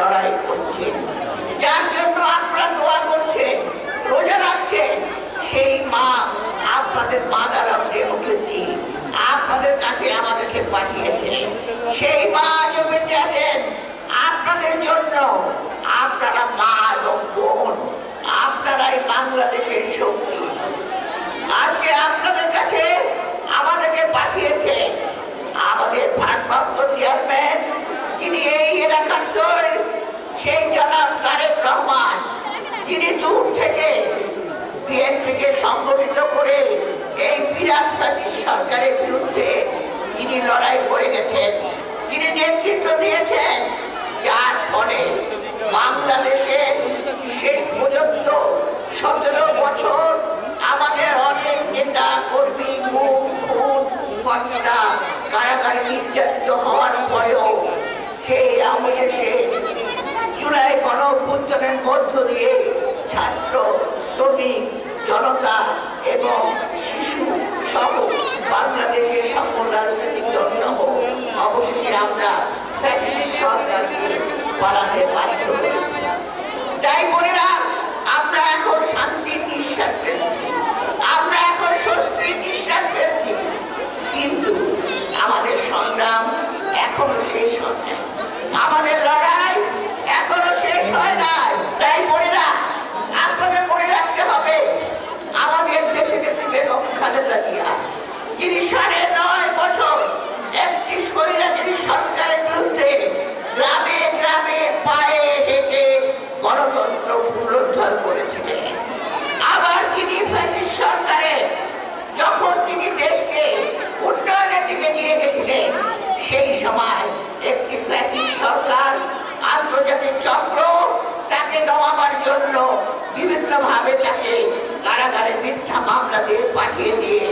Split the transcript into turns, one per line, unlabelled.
লড়াই করছে। যার জন্য আপনারা দোয়া করছে রোজা রাখছে সেই মা আপনাদের মাদার ডেমোক্রেসি আপনাদের কাছে আমাদেরকে পাঠিয়েছে। সেই মা আজও আছেন, আপনাদের জন্য আপনারা মা এবং বোন, আপনারাই বাংলাদেশের শক্তি। আজকে আপনাদের কাছে আমাদেরকে পাঠিয়েছে দূর থেকে বিএনপিকে সংগঠিত করে এই বিরাট সরকারের বিরুদ্ধে তিনি লড়াই করে গেছেন। তিনি নেতৃত্ব দিয়েছেন, যার ফলে বাংলাদেশে শেষ পর্যন্ত সতেরো বছর আমাদের অনেক নেতা, কর্মী গুম খুন, হত্যা, কারাগারে নির্যাতিত হওয়ার পরেও সেই অবশেষে শ্রমিক, জনতা এবং শিশু সহ বাংলাদেশের সকল রাজনৈতিক দল সহ অবশেষে আমরা সরকারকে বাধ্য তাই বোনেরা আমরা এখন শান্তির নিঃশ্বাস ফেলছি। আমরা এখন স্বস্তির নিঃশ্বাস ফেলছি। কিন্তু আমাদের সংগ্রাম এখনও শেষ হয় আমাদের লড়াই যিনি সাড়ে নয় বছর একটি স্বৈরাচারী সরকারের বিরুদ্ধে গ্রামে গ্রামে পায়ে হেঁটে গণতন্ত্র পুনরুদ্ধার করেছিলেন। আবার তিনি ফ্যাসিস্ট সরকারের যখন তিনি দেশকে উন্নয়নের দিকে নিয়ে গেছিলেন, সেই সময় একটি ফ্যাসিস্ট সরকার আন্তর্জাতিক চক্র তাকে দমাবার জন্য বিভিন্নভাবে তাকে কারাগারে মিথ্যা মামলা দিয়ে পাঠিয়ে দিয়ে